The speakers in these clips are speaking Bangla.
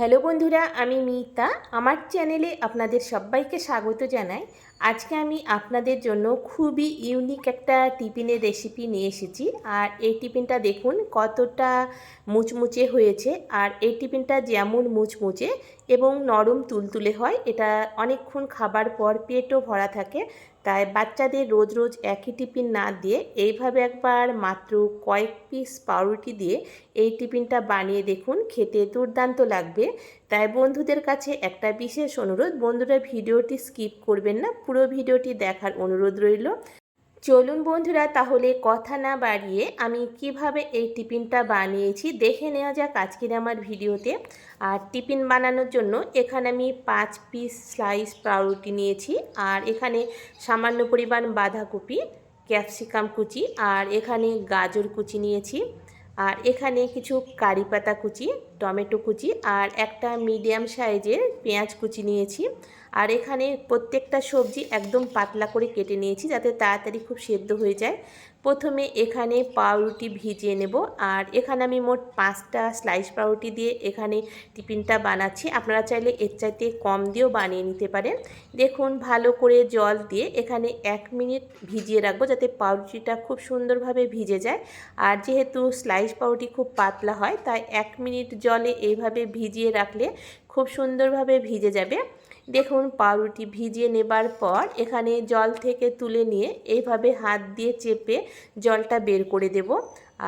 হ্যালো বন্ধুরা আমি মিতা। আমার চ্যানেলে আপনাদের সবাইকে স্বাগত জানাই। আজকে আমি আপনাদের জন্য খুবই ইউনিক একটা টিফিনের রেসিপি নিয়ে এসেছি। আর এই টিফিনটা দেখুন কতটা মুচমুচে হয়েছে। আর এই টিফিনটা যেমন মুচমুচে এবং নরম তুলতুলে হয়, এটা অনেকক্ষণ খাবার পর পেটও ভরা থাকে। তাই বাচ্চাদের রোজ রোজ একই টিফিন না দিয়ে এইভাবে একবার মাত্র কয়েক পিস পাউরুটি দিয়ে এই টিফিনটা বানিয়ে দেখুন, খেতে দুর্দান্ত লাগবে। তাই বন্ধুদের কাছে একটা বিশেষ অনুরোধ, বন্ধুরা ভিডিওটি স্কিপ করবেন না, পুরো ভিডিওটি দেখার অনুরোধ রইল। চলুন বন্ধুরা, তাহলে কথা না বাড়িয়ে আমি কীভাবে এই টিফিনটা বানিয়েছি দেখে নেওয়া যাক আজকের আমার ভিডিওতে। আর টিফিন বানানোর জন্য এখানে আমি পাঁচ পিস স্লাইস পাউরুটি নিয়েছি, আর এখানে সামান্য পরিমাণ বাঁধাকপি, ক্যাপসিকাম কুচি, আর এখানে গাজর কুচি নিয়েছি। আর এখানে কিছু কারি পাতা কুচি, টমেটো কুচি আর একটা মিডিয়াম সাইজের পেঁয়াজ কুচি নিয়েছি। আর এখানে প্রত্যেকটা সবজি একদম পাতলা করে কেটে নিয়েছি যাতে তাড়াতাড়ি খুব সেদ্ধ হয়ে যায়। প্রথমে এখানে পাউরুটি ভিজিয়ে নেব আর এখানে আমি মোট পাঁচটা স্লাইস পাউরুটি দিয়ে এখানে টিফিনটা বানাচ্ছি। আপনারা চাইলে এর চাইতে কম দিয়েও বানিয়ে নিতে পারেন। দেখুন, ভালো করে জল দিয়ে এখানে এক মিনিট ভিজিয়ে রাখব যাতে পাউরুটিটা খুব সুন্দরভাবে ভিজে যায়। আর যেহেতু স্লাইস পাউরুটি খুব পাতলা হয়, তাই এক মিনিট জলে এইভাবে ভিজিয়ে রাখলে খুব সুন্দরভাবে ভিজে যাবে। দেখুন, পাউরুটি ভিজিয়ে নেবার পর এখানে জল থেকে তুলে নিয়ে এইভাবে হাত দিয়ে চেপে জলটা বের করে দেব।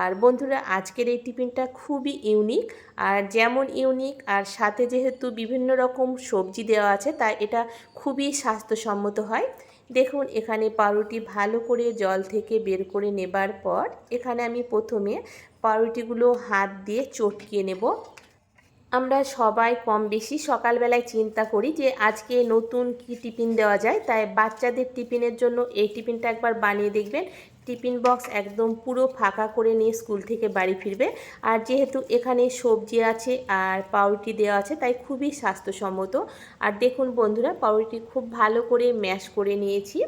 আর বন্ধুরা, আজকের এই টিফিনটা খুবই ইউনিক। আর যেমন ইউনিক, আর সাথে যেহেতু বিভিন্ন রকম সবজি দেওয়া আছে, তাই এটা খুবই স্বাস্থ্যসম্মত হয়। দেখুন, এখানে পাউরুটি ভালো করে জল থেকে বের করে নেবার পর এখানে আমি প্রথমে পাউরুটিগুলো হাত দিয়ে চটকিয়ে নেব। আমরা সবাই কম বেশি সকালবেলায় চিন্তা করি যে আজকে নতুন কি টিফিন দেওয়া যায়। তাই বাচ্চাদের টিফিনের জন্য এই টিফিনটা একবার বানিয়ে দেখবেন। টিফিন বক্স একদম পুরো ফাঁকা করে নিয়ে স্কুল থেকে বাড়ি ফিরবে। আর যেহেতু এখানে সবজি আছে আর পাউরুটি দেওয়া আছে, তাই খুবই স্বাস্থ্যসম্মত। আর দেখুন বন্ধুরা, পাউরুটি খুব ভালো করে ম্যাশ করে নিয়েছি।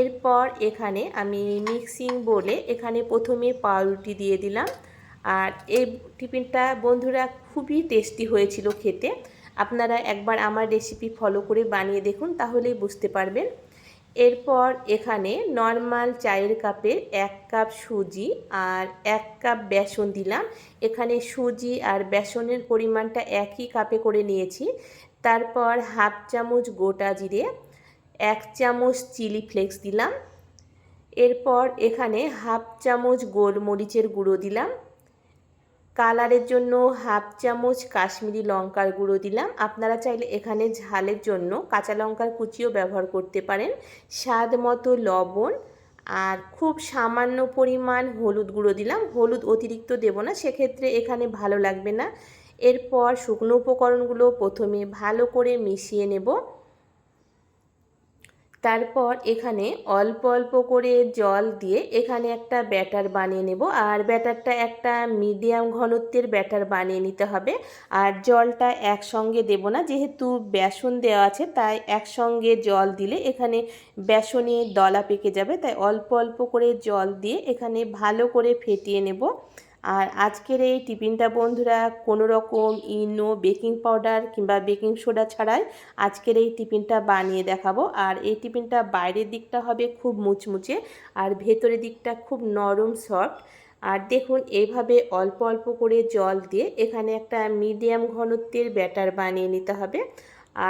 এরপর এখানে আমি মিক্সিং বলে এখানে প্রথমে পাউরুটি দিয়ে দিলাম। আর এই টিফিনটা বন্ধুরা খুবই টেস্টি হয়েছিল খেতে। আপনারা একবার আমার রেসিপি ফলো করে বানিয়ে দেখুন, তাহলেই বুঝতে পারবেন। এরপর এখানে নর্মাল চায়ের কাপের এক কাপ সুজি আর এক কাপ বেসন দিলাম। এখানে সুজি আর বেসনের পরিমাণটা একই কাপে করে নিয়েছি। তারপর হাফ চামচ গোটা জিরে, এক চামচ চিলি ফ্লেক্স দিলাম। এরপর এখানে হাফ চামচ গোলমরিচের গুঁড়ো দিলাম। কালারের জন্য হাফ চামচ কাশ্মীরি লঙ্কার গুঁড়ো দিলাম। আপনারা চাইলে এখানে ঝালের জন্য কাঁচা লঙ্কার কুচিও ব্যবহার করতে পারেন। স্বাদ মতো লবণ আর খুব সামান্য পরিমাণ হলুদ গুঁড়ো দিলাম। হলুদ অতিরিক্ত দেব না, সেক্ষেত্রে এখানে ভালো লাগবে না। এরপর শুকনো উপকরণগুলো প্রথমে ভালো করে মিশিয়ে নেব। তারপর এখানে অল্প অল্প করে জল দিয়ে এখানে একটা ব্যাটার বানিয়ে নেব। আর ব্যাটারটা একটা মিডিয়াম ঘনত্বের ব্যাটার বানিয়ে নিতে হবে। আর জলটা একসঙ্গে দেব না, যেহেতু বেসন দেওয়া আছে, তাই একসঙ্গে জল দিলে এখানে বেসনে দলা পেকে যাবে। তাই অল্প অল্প করে জল দিয়ে এখানে ভালো করে ফেটিয়ে নেব। আর আজকের এই টিফিনটা বন্ধুরা কোনো রকম ইনো, বেকিং পাউডার কিংবা বেকিং সোডা ছাড়াই আজকের এই টিফিনটা বানিয়ে দেখাবো। আর এই টিফিনটা বাইরের দিকটা হবে খুব মুচমুচে আর ভেতরের দিকটা খুব নরম সফট। আর দেখুন এইভাবে অল্প অল্প করে জল দিয়ে এখানে একটা মিডিয়াম ঘনত্বের ব্যাটার বানিয়ে নিতে হবে।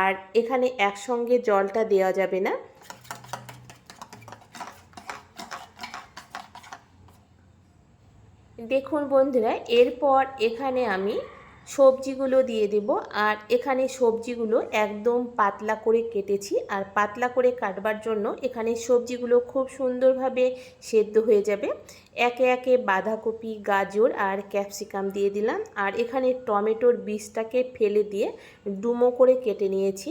আর এখানে একসঙ্গে জলটা দেওয়া যাবে না। দেখুন বন্ধুরা, এরপর এখানে আমি সবজিগুলো দিয়ে দেব। আর এখানে সবজিগুলো একদম পাতলা করে কেটেছি। আর পাতলা করে কাটবার জন্য এখানে সবজিগুলো খুব সুন্দরভাবে সেদ্ধ হয়ে যাবে। একে একে বাঁধাকপি, গাজর আর ক্যাপসিকাম দিয়ে দিলাম। আর এখানে টমেটোর বীজটাকে ফেলে দিয়ে ডুমো করে কেটে নিয়েছি।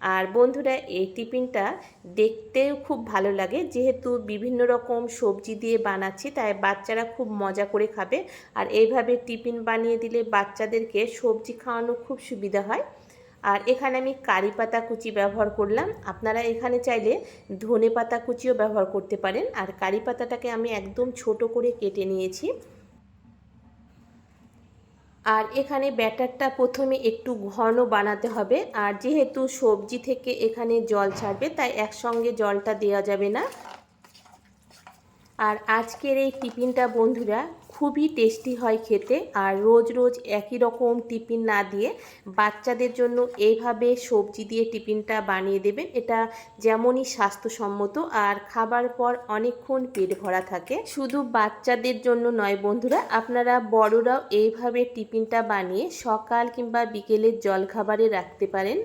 আর বন্ধুরা, এই টিফিনটা দেখতেও খুব ভালো লাগে। যেহেতু বিভিন্ন রকম সবজি দিয়ে বানাচ্ছি, তাই বাচ্চারা খুব মজা করে খাবে। আর এইভাবে টিফিন বানিয়ে দিলে বাচ্চাদেরকে সবজি খাওয়ানো খুব সুবিধা হয়। আর এখানে আমি কারি পাতা কুচি ব্যবহার করলাম। আপনারা এখানে চাইলে ধনে পাতা কুচিও ব্যবহার করতে পারেন। আর কারি পাতাটাকে আমি একদম ছোট করে কেটে নিয়েছি। আর এখানে ব্যাটারটা প্রথমে একটু ঘন বানাতে হবে। আর যেহেতু সবজি থেকে এখানে জল ছাড়বে, তাই একসঙ্গে জলটা দেওয়া যাবে না। আর আজকের এই টিফিনটা বন্ধুরা খুবই টেস্টি হয় খেতে আর রোজ রোজ একই রকম টিফিন না দিয়ে বাচ্চাদের জন্য এইভাবে সবজি দিয়ে টিফিনটা বানিয়ে দেবেন। এটা যেমনই স্বাস্থ্যসম্মত আর খাবার পর অনেকক্ষণ পেট ভরা থাকে। শুধু বাচ্চাদের জন্য নয় বন্ধুরা, আপনারা বড়রাও এইভাবে টিফিনটা বানিয়ে সকাল কিংবা বিকেলের জলখাবারে রাখতে পারেন।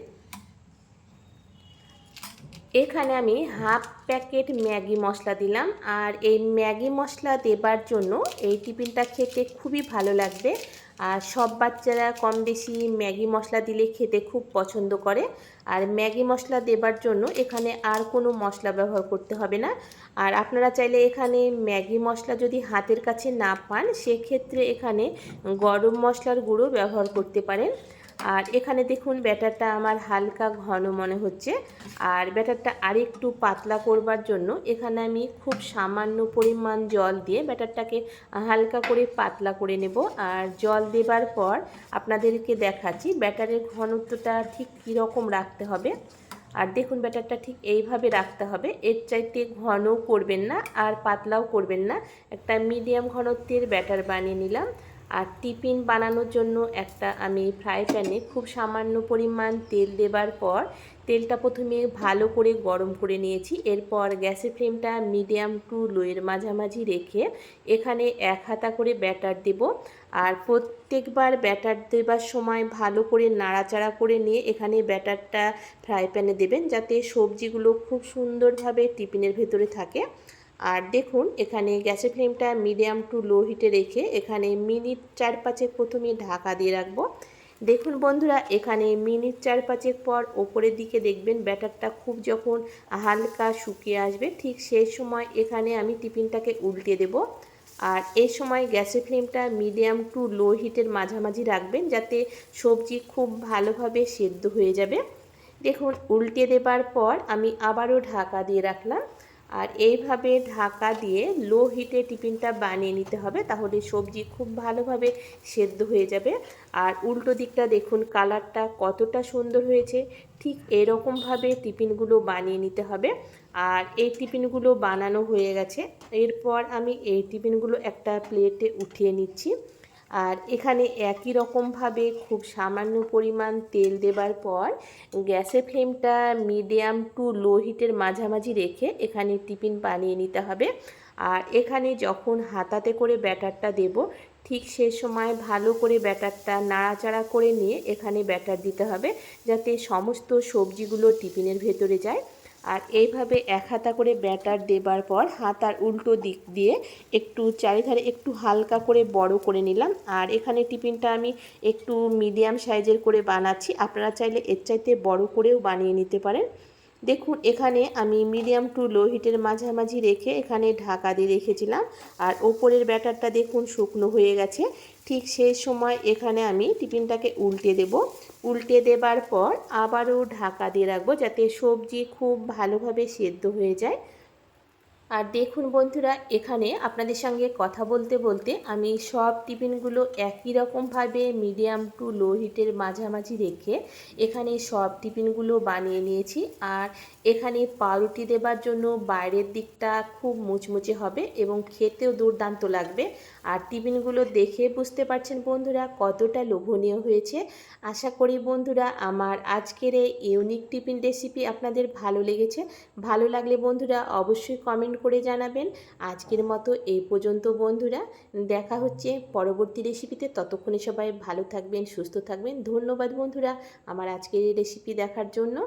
এখানে আমি হাফ প্যাকেট ম্যাগি মশলা দিলাম আর এই ম্যাগি মশলা দেবার জন্য এই টিফিনটা খেতে খুবই ভালো লাগবে। আর সব বাচ্চারা কম বেশি ম্যাগি মশলা দিলে খেতে খুব পছন্দ করে। আর ম্যাগি মশলা দেবার জন্য এখানে আর কোনো মশলা ব্যবহার করতে হবে না। আর আপনারা চাইলে এখানে ম্যাগি মশলা যদি হাতের কাছে না পান, সেক্ষেত্রে এখানে গরম মশলার গুঁড়ো ব্যবহার করতে পারেন। আর এখানে দেখুন ব্যাটারটা আমার হালকা ঘন মনে হচ্ছে। আর ব্যাটারটা আরেকটু পাতলা করবার জন্য এখানে আমি খুব সামান্য পরিমাণ জল দিয়ে ব্যাটারটাকে হালকা করে পাতলা করে নেব। আর জল দেবার পর আপনাদেরকে দেখাচ্ছি ব্যাটারের ঘনত্বটা ঠিক কীরকম রাখতে হবে। আর দেখুন ব্যাটারটা ঠিক এইভাবে রাখতে হবে। এর চাইতে ঘনও করবেন না আর পাতলাও করবেন না। একটা মিডিয়াম ঘনত্বের ব্যাটার বানিয়ে নিলাম। আর টিফিন বানানোর জন্য একটা আমি ফ্রাই প্যানে খুব সামান্য পরিমাণ তেল দেবার পর তেলটা প্রথমে ভালো করে গরম করে নিয়েছি। এরপর গ্যাসের ফ্লেমটা মিডিয়াম টু লোয়ের মাঝামাঝি রেখে এখানে এক হাতা করে ব্যাটার দেব। আর প্রত্যেকবার ব্যাটার দেবার সময় ভালো করে নাড়াচাড়া করে নিয়ে এখানে ব্যাটারটা ফ্রাই প্যানে দেবেন যাতে সবজিগুলো খুব সুন্দরভাবে টিফিনের ভেতরে থাকে। আর দেখুন, এখানে গ্যাসের ফ্লেমটা মিডিয়াম টু লো হিটে রেখে এখানে মিনিট চার পাঁচেক প্রথমে ঢাকা দিয়ে রাখব। দেখুন বন্ধুরা, এখানে মিনিট চার পাঁচেক পর ওপরের দিকে দেখবেন ব্যাটারটা খুব যখন হালকা শুকিয়ে আসবে, ঠিক সেই সময় এখানে আমি টিফিনটাকে উল্টে দেব। আর এই সময় গ্যাসের ফ্লেমটা মিডিয়াম টু লো হিটের মাঝামাঝি রাখবেন, যাতে সবজি খুব ভালোভাবে সেদ্ধ হয়ে যাবে। দেখুন উল্টে দেবার পর আমি আবারও ঢাকা দিয়ে রাখলাম। আর এইভাবে ঢাকা দিয়ে লো হিটে টিফিনটা বানিয়ে নিতে হবে, তাহলে সবজি খুব ভালোভাবে সেদ্ধ হয়ে যাবে। আর উল্টো দিকটা দেখুন, কালারটা কতটা সুন্দর হয়েছে, ঠিক এরকমভাবে টিফিনগুলো বানিয়ে নিতে হবে। আর এই টিফিনগুলো বানানো হয়ে গেছে, এরপর আমি এই টিফিনগুলো একটা প্লেটে উঠিয়ে নিচ্ছি। আর এখানে একই রকমভাবে খুব সামান্য পরিমাণ তেল দেবার পর গ্যাসের ফ্লেমটা মিডিয়াম টু লো হিটের মাঝামাঝি রেখে এখানে টিফিন বানিয়ে নিতে হবে। আর এখানে যখন হাতাতে করে ব্যাটারটা দেব, ঠিক সে সময় ভালো করে ব্যাটারটা নাড়াচাড়া করে নিয়ে এখানে ব্যাটার দিতে হবে, যাতে সমস্ত সবজিগুলো টিফিনের ভেতরে যায়। আর এইভাবে এক হাতা করে ব্যাটার দেবার পর হাতার উল্টো দিক দিয়ে একটু চারিধারে একটু হালকা করে বড় করে নিলাম। আর এখানে টিফিনটা আমি একটু মিডিয়াম সাইজের করে বানাচ্ছি। আপনারা চাইলে এর চাইতে বড় করেও বানিয়ে নিতে পারেন। দেখুন, এখানে আমি মিডিয়াম টু লো হিটের মাঝামাঝি রেখে এখানে ঢাকা দিয়ে রেখেছিলাম। আর ওপরের ব্যাটারটা দেখুন শুকনো হয়ে গেছে। ঠিক সেই সময় এখানে আমি টিফিনটাকে উল্টে দেব। উল্টে দেবার পর আবারও ঢাকা দিয়ে রাখব যাতে সবজি খুব ভালোভাবে সেদ্ধ হয়ে যায়। আর দেখুন বন্ধুরা, এখানে আপনাদের সঙ্গে কথা বলতে বলতে আমি সব টিফিনগুলো একই রকমভাবে মিডিয়াম টু লো হিটের মাঝামাঝি রেখে এখানে সব টিফিনগুলো বানিয়ে নিয়েছি। আর এখানে পাউরুটি দেবার জন্য বাইরের দিকটা খুব মুচমুচে হবে এবং খেতেও দুর্দান্ত লাগবে। আর টিফিনগুলো দেখে বুঝতে পারছেন বন্ধুরা কতটা লোভনীয় হয়েছে। আশা করি বন্ধুরা, আমার আজকের এই ইউনিক টিফিন রেসিপি আপনাদের ভালো লেগেছে। ভালো লাগলে বন্ধুরা অবশ্যই কমেন্ট করে জানাবেন। আজকের মতো এই পর্যন্ত বন্ধুরা, দেখা হচ্ছে পরবর্তী রেসিপিতে ততক্ষণে সবাই ভালো থাকবেন, সুস্থ থাকবেন। ধন্যবাদ বন্ধুরা আমার আজকের এই রেসিপি দেখার জন্য।